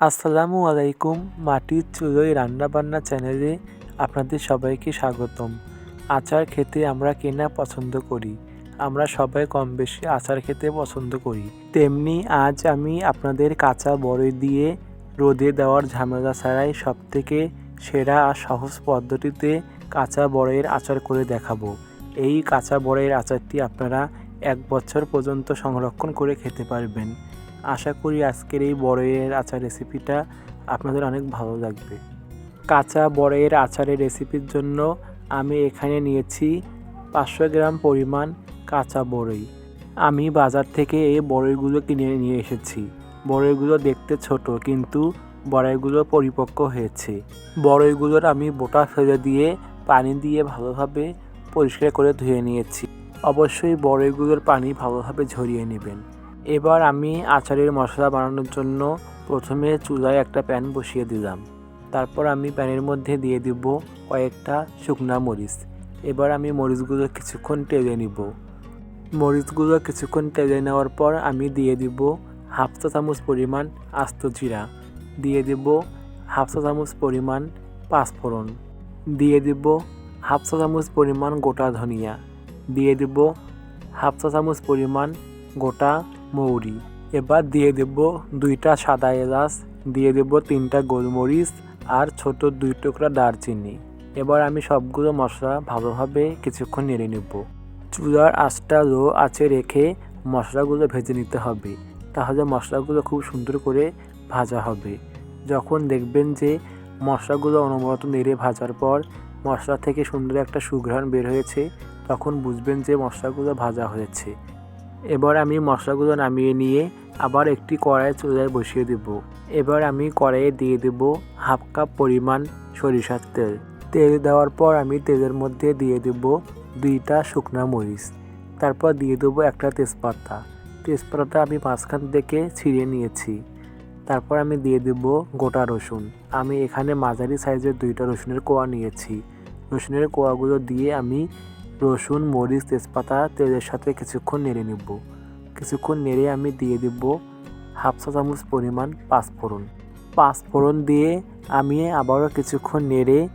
আসসালামু আলাইকুম, মাটির চুলোয় রান্নাবান্না চ্যানেলে আপনাদের সবাইকে স্বাগতম। আচার খেতে আমরা কেনা পছন্দ করি। আমরা সবাই কম বেশি আচার খেতে পছন্দ করি। তেমনি আজ আমি আপনাদের কাঁচা বড়ই দিয়ে রোদে দেওয়ার ঝামেলা ছাড়াই সবথেকে সেরা আর সহজ পদ্ধতিতে কাঁচা বড়ইয়ের আচার করে দেখাবো। এই কাঁচা বড়ইয়ের আচারটি আপনারা এক বছর পর্যন্ত সংরক্ষণ করে খেতে পারবেন। আশা করি আজকের এই বড়ইয়ের আচার রেসিপিটা আপনাদের অনেক ভালো লাগবে। কাঁচা বড়ইয়ের আচারের রেসিপির জন্য আমি এখানে নিয়েছি পাঁচশো গ্রাম পরিমাণ কাঁচা বড়ই। আমি বাজার থেকে এই বড়ইগুলো কিনে নিয়ে এসেছি। বড়ইগুলো দেখতে ছোট, কিন্তু বড়ইগুলো পরিপক্ক হয়েছে। বড়ইগুলোর আমি বোটা ফেলে দিয়ে পানি দিয়ে ভালোভাবে পরিষ্কার করে ধুয়ে নিয়েছি। অবশ্যই বড়ইগুলোর পানি ভালোভাবে ঝরিয়ে নেবেন। এবার আমি আচারের মশলা বানানোর জন্য প্রথমে চুলায় একটা প্যান বসিয়ে দিলাম। তারপর আমি প্যানের মধ্যে দিয়ে দিব কয়েকটা শুকনা মরিচ। এবার আমি মরিচগুলো কিছুক্ষণ টেলে নিব। মরিচগুলো কিছুক্ষণ টেলে নেওয়ার পর আমি দিয়ে দিব হাফ চা চামচ পরিমাণ আস্ত জিরা। দিয়ে দিব হাফ চা চামচ পরিমাণ পাঁচফোড়ন। দিয়ে দিব হাফ চা চামচ পরিমাণ গোটা ধনিয়া। দিয়ে দিব হাফ চা চামচ পরিমাণ গোটা মৌরি। এবার দিয়ে দেব দুইটা সাদা এলাচ, দিয়ে দেব তিনটা গোলমরিচ আর ছোট দুই টুকরা দারচিনি। এবার আমি সবগুলো মশলা ভালোভাবে কিছুক্ষণ নেড়ে নেব। চুলার আঁচটা লো আঁচে রেখে মশলাগুলো ভেজে নিতে হবে। তাহলে মশলাগুলো খুব সুন্দর করে ভাজা হবে। যখন দেখবেন যে মশলাগুলো অনবরত নেড়ে ভাজার পর মশলা থেকে সুন্দর একটা সুঘ্রাণ বের হয়েছে, তখন বুঝবেন যে মশলাগুলো ভাজা হয়েছে। এবার আমি মশলাগুলো নামিয়ে নিয়ে আবার একটি কড়াই চুলায় বসিয়ে দেব। এবার আমি কড়াইয়ে দিয়ে দেব হাফ কাপ পরিমাণ সরিষার তেল। তেল দেওয়ার পর আমি তেলের মধ্যে দিয়ে দেব দুইটা শুকনো মরিচ। তারপর দিয়ে দেবো একটা তেজপাতা। তেজপাতাটা আমি মাঝখান থেকে ছিঁড়ে নিয়েছি। তারপর আমি দিয়ে দেব গোটা রসুন। আমি এখানে মাঝারি সাইজের দুইটা রসুনের কোয়া নিয়েছি। রসুনের কোয়াগুলো দিয়ে আমি রসুন, মরিচ, তেজপাতা, তেলের সাথে কিছুক্ষণ নেড়ে নিব। কিছুক্ষণ নেড়ে আমি দিয়ে দেব হাফ চা চামচ পরিমাণ পাঁচফোড়ন। পাঁচফোড়ন দিয়ে আমি আবারও কিছুক্ষণ নেড়ে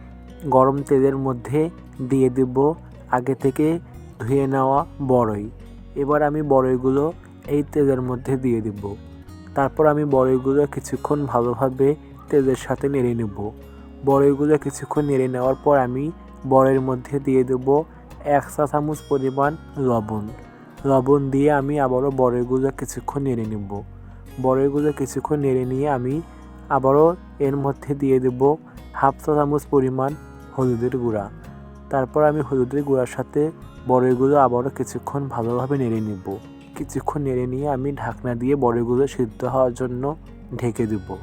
গরম তেলের মধ্যে দিয়ে দেব আগে থেকে ধুয়ে নেওয়া বড়ই। এবার আমি বড়ইগুলো এই তেলের মধ্যে দিয়ে দেব। তারপর আমি বড়ইগুলো কিছুক্ষণ ভালোভাবে তেলের সাথে নেড়ে নেব। বড়ইগুলো কিছুক্ষণ নেড়ে নেওয়ার পর আমি বড়ের মধ্যে দিয়ে দেবো এক চা চামচ পরিমাণ লবণ। লবণ দিয়ে আমি আবারও বড়ইগুলো কিছুক্ষণ নেড়ে নেব। বড়ইগুলো কিছুক্ষণ নেড়ে নিয়ে আমি আবারও এর মধ্যে দিয়ে দেব হাফ চা চামচ পরিমাণ হলুদের গুঁড়া। তারপর আমি হলুদের গুঁড়ার সাথে বড়ইগুলো আবারও কিছুক্ষণ ভালোভাবে নেড়ে নেব। কিছুক্ষণ নেড়ে নিয়ে আমি ঢাকনা দিয়ে বড়ইগুলো সিদ্ধ হওয়ার জন্য ঢেকে দেব।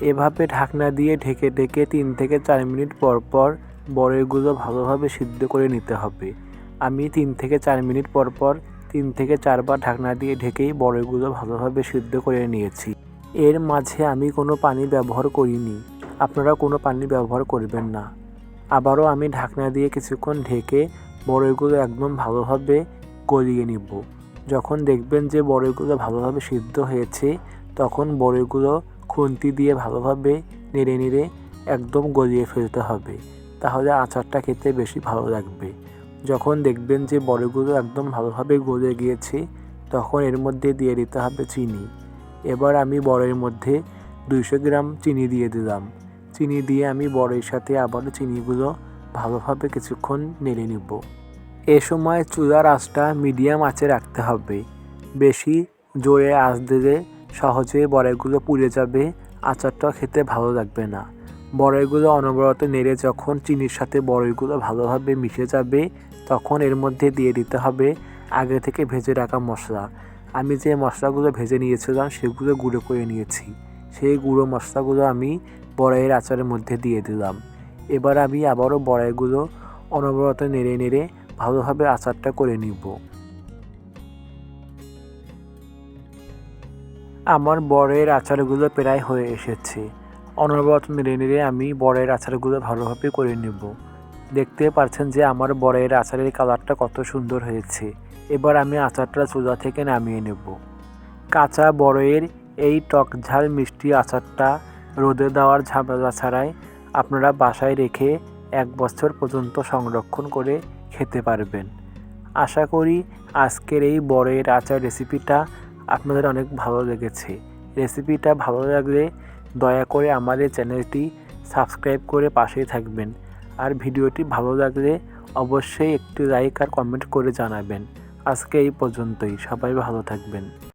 এভাবে ঢাকনা দিয়ে ঢেকে ঢেকে তিন থেকে চার মিনিট পর পর বড়ইগুলো ভালোভাবে সিদ্ধ করে নিতে হবে। আমি তিন থেকে চার মিনিট পর পর তিন থেকে চারবার ঢাকনা দিয়ে ঢেকেই বড়ইগুলো ভালোভাবে সিদ্ধ করে নিয়েছি। এর মাঝে আমি কোনো পানি ব্যবহার করিনি। আপনারা কোনো পানি ব্যবহার করবেন না। আবারও আমি ঢাকনা দিয়ে কিছুক্ষণ ঢেকে বড়ইগুলো একদম ভালোভাবে গলিয়ে নিব। যখন দেখবেন যে বড়ইগুলো ভালোভাবে সিদ্ধ হয়েছে, তখন বড়ইগুলো খুন্তি দিয়ে ভালোভাবে নেড়ে নেড়ে একদম গলিয়ে ফেলতে হবে। তাহলে আচারটা খেতে বেশি ভালো লাগবে। যখন দেখবেন যে বড়গুলো একদম ভালোভাবে গলে গিয়েছে, তখন এর মধ্যে দিয়ে দিতে হবে চিনি। এবার আমি বড়ের মধ্যে দুইশো গ্রাম চিনি দিয়ে দিলাম। চিনি দিয়ে আমি বড়ের সাথে আবারও চিনিগুলো ভালোভাবে কিছুক্ষণ নেড়ে নিব। এ সময় চুলার আঁচটা মিডিয়াম আঁচে রাখতে হবে। বেশি জোরে আঁচ দিলে সহজে বড়াইগুলো পুড়ে যাবে, আচারটা খেতে ভালো লাগবে না। বড়ইগুলো অনবরত নেড়ে যখন চিনির সাথে বড়ইগুলো ভালোভাবে মিশে যাবে, তখন এর মধ্যে দিয়ে দিতে হবে আগে থেকে ভেজে রাখা মশলা। আমি যে মশলাগুলো ভেজে নিয়েছিলাম, সেগুলো গুঁড়ো করে নিয়েছি। সেই গুঁড়ো মশলাগুলো আমি বড়াইয়ের আচারের মধ্যে দিয়ে দিলাম। এবার আমি আবারও বড়াইগুলো অনবরত নেড়ে নেড়ে ভালোভাবে আচারটা করে নিব। আমার বড়ের আচারগুলো প্রায় হয়ে এসেছে। অনবরত নেড়ে নেড়ে আমি বড়ের আচারগুলো ভালোভাবে করে নেব। দেখতে পাচ্ছেন যে আমার বড়ের আচারের কালারটা কত সুন্দর হয়েছে। এবার আমি আচারটা চুলা থেকে নামিয়ে নেব। কাঁচা বড়ের এই টক ঝাল মিষ্টি আচারটা রোদে দেওয়ার ঝামেলা ছাড়াই আপনারা বাসায় রেখে এক বছর পর্যন্ত সংরক্ষণ করে খেতে পারবেন। আশা করি আজকের এই বড়ের আচার রেসিপিটা আপনাদের অনেক ভালো লেগেছে। রেসিপিটা ভালো লাগলে দয়া করে আমাদের চ্যানেলটি সাবস্ক্রাইব করে পাশেই থাকবেন। আর ভিডিওটি ভালো লাগলে অবশ্যই একটি লাইক আর কমেন্ট করে জানাবেন। আজকে এই পর্যন্তই। সবাই ভালো থাকবেন।